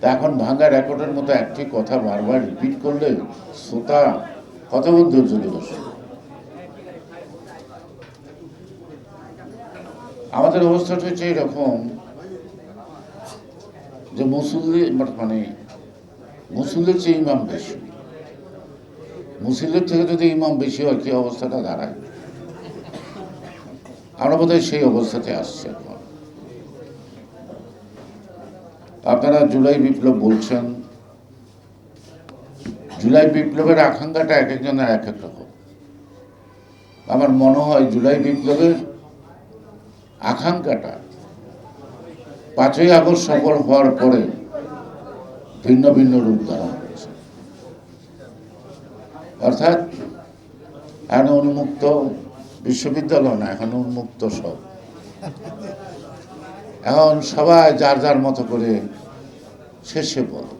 তা এখন ভাঙ্গা রেকর্ডের মতো একটি কথা বারবার রিপিট করলে শ্রোতা কতক্ষণ ধরে বসে আমাদের অবস্থাটা হচ্ছে এরকম যে মুসল্লি মানে মুসল্লির চেয়ে ইমাম বেশি। মুসল্লির থেকে যদি ইমাম বেশি হয়, কি অবস্থাটা দাঁড়ায়? আমরা বোধহয় সেই অবস্থাতে আসছে এখন। আপনারা জুলাই বিপ্লব বলছেন। জুলাই বিপ্লবের আকাঙ্ক্ষাটা এক একজনের এক এক রকম। আমার মনে হয় জুলাই বিপ্লবের আকাঙ্ক্ষাটা পাঁচই আগস্ট সফল হওয়ার পরে ভিন্ন ভিন্ন রূপ ধারণ করেছে। অর্থাৎ এখন উন্মুক্ত বিশ্ববিদ্যালয় না, এখন উন্মুক্ত সব। এখন সবাই যার যার মতো করে শেষে বল।